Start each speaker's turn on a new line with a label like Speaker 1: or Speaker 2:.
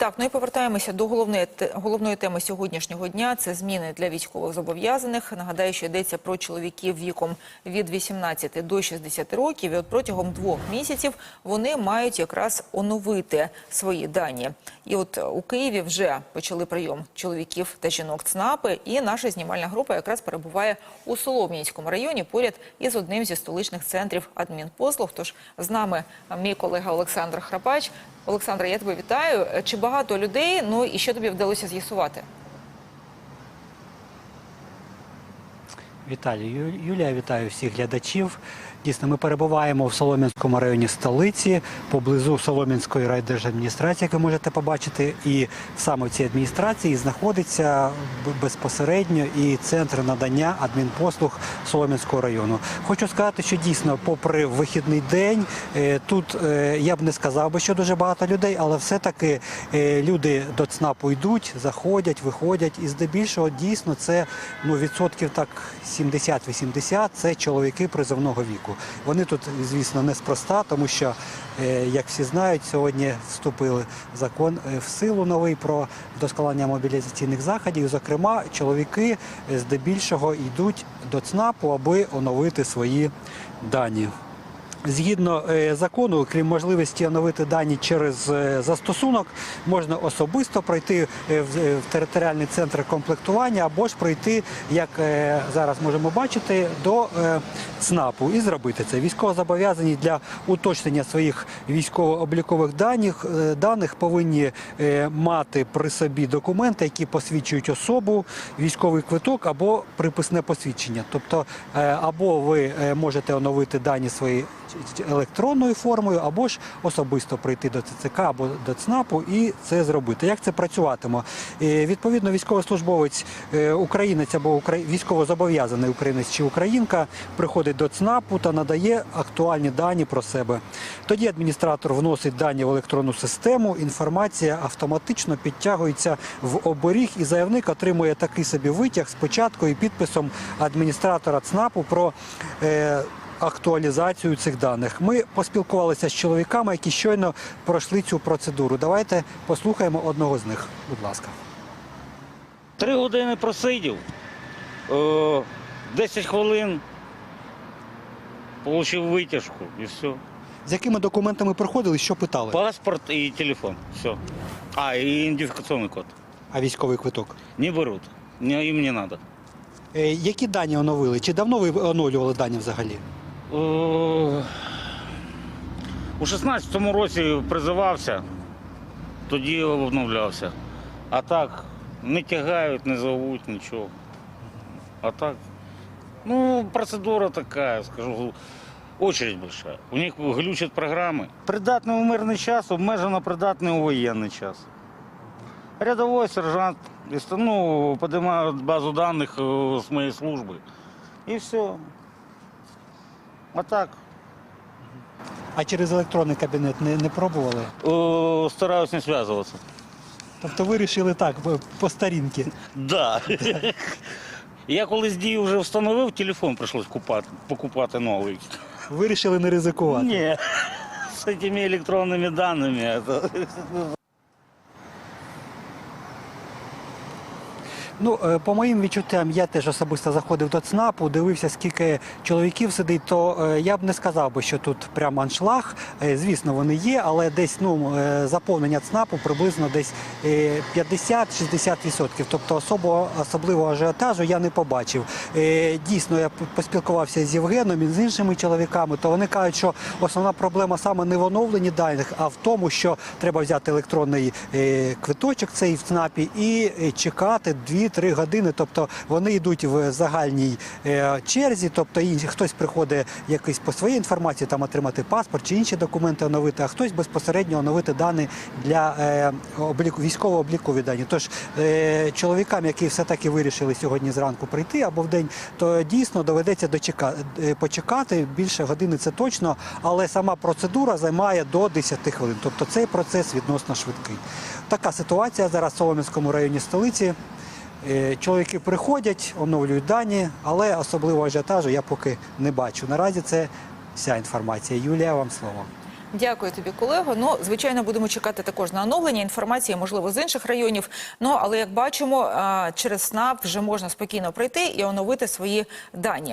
Speaker 1: Так, ну і повертаємося до головної головної теми сьогоднішнього дня. Це зміни для військових зобов'язаних. Нагадаю, що йдеться про чоловіків віком від 18 до 60 років. І от протягом двох місяців вони мають якраз оновити свої дані. І от у Києві вже почали прийом чоловіків та жінок ЦНАПи. І наша знімальна група якраз перебуває у Солом'янському районі поряд із одним зі столичних центрів адмінпослуг. Тож з нами мій колега Олександр Храпач. Олександра, я тебе вітаю. Чи багато людей? Ну і що тобі вдалося з'ясувати?
Speaker 2: Віталій, Юлія, вітаю всіх глядачів. Дійсно, ми перебуваємо в Солом'янському районі столиці, поблизу Солом'янської райдержадміністрації, як ви можете побачити. І саме в цій адміністрації знаходиться безпосередньо і центр надання адмінпослуг Солом'янського району. Хочу сказати, що дійсно, попри вихідний день, е, тут е, я б не сказав би, що дуже багато людей, але все-таки е, люди до ЦНАПу йдуть, заходять, виходять. І здебільшого дійсно це ну, відсотків так 70-80 це чоловіки призовного віку. Вони тут, звісно, неспроста, тому що, е, як всі знають, сьогодні вступили закон е, в силу новий про вдосконалення мобілізаційних заходів. Зокрема, чоловіки е, здебільшого йдуть до ЦНАПу, аби оновити свої дані. Згідно е, закону, крім можливості оновити дані через е, застосунок, можна особисто пройти е, в, територіальний центр комплектування або ж пройти, як зараз можемо бачити, до ЦНАПу і зробити це. Військовозобов'язані для уточнення своїх військово-облікових даних, даних повинні мати при собі документи, які посвідчують особу, військовий квиток або приписне посвідчення. Тобто, або ви можете оновити дані свої електронною формою, або ж особисто прийти до ЦЦК або до ЦНАПу і це зробити. Як це працюватиме? Е, Відповідно, військовослужбовець е, українець або військовозобов'язаний українець чи українка приходить до ЦНАПу та надає актуальні дані про себе. Тоді адміністратор вносить дані в електронну систему, інформація автоматично підтягується в оберіг, і заявник отримує такий собі витяг з початку і підписом адміністратора ЦНАПу про. Е, Актуалізацію цих даних. Ми поспілкувалися з чоловіками, які щойно пройшли цю процедуру. Давайте послухаємо одного з них. Будь ласка.
Speaker 3: Три години просидів, е, 10 хвилин, отримав витяжку і все.
Speaker 2: З якими документами приходили, що питали?
Speaker 3: Паспорт і телефон. Все. А, і ідентифікаційний код.
Speaker 2: А військовий квиток?
Speaker 3: Не беруть. Їм не треба.
Speaker 2: Е, Які дані оновили? Чи давно ви оновлювали дані взагалі?
Speaker 3: Е, У 16-му році призивався, тоді обновлявся. А так не тягають, не зовуть нічого. А так. Ну, процедура така, скажу, очередь большая. У них глючать програми. Придатний у мирний час, обмежено придатний у воєнний час. Рядовой сержант, ну, подимають базу даних е, з моєї служби. І все. А так,
Speaker 2: А через електронний кабінет не, не пробували?
Speaker 3: О, стараюсь не зв'язуватися.
Speaker 2: Тобто ви вирішили так, по- по старінки.
Speaker 3: Да. Я колись дію вже встановив, телефон прийшлось купати, покупати новий.
Speaker 2: Вирішили не ризикувати.
Speaker 3: Ні. З цими електронними даними. це-
Speaker 2: Ну, е, по моїм відчуттям, я теж особисто заходив до ЦНАПу, дивився, скільки чоловіків сидить, то е, я б не сказав би, що тут прям аншлаг. Е, Звісно, вони є, але десь ну, заповнення ЦНАПу приблизно десь е, 50-60%. Тобто особо, особливого ажіотажу я не побачив. Дійсно, я поспілкувався з Євгеном і з іншими чоловіками, то вони кажуть, що основна проблема саме не в оновленні даних, а в тому, що треба взяти електронний квиточок цей в ЦНАПі і чекати 2-3 години. Тобто вони йдуть в загальній е, черзі, тобто інші- хтось приходить якийсь по своїй інформації, там отримати паспорт чи інші документи оновити, а хтось безпосередньо оновити дані для е, обліку військового облікові дані. Тож е, чоловікам, які все-таки вирішили сьогодні зранку прийти або в день, то дійсно доведеться дочека... почекати більше години, це точно, але сама процедура займає до 10 хвилин. Тобто цей процес відносно швидкий. Така ситуація зараз в Солом'янському районі столиці. Е, Чоловіки приходять, оновлюють дані, але особливого ажіотажу я поки не бачу. Наразі це вся інформація. Юлія, вам слово.
Speaker 1: Дякую тобі, колего. Ну, звичайно, будемо чекати також на оновлення інформації, можливо, з інших районів. Ну, але як бачимо, через СНАП вже можна спокійно прийти і оновити свої дані.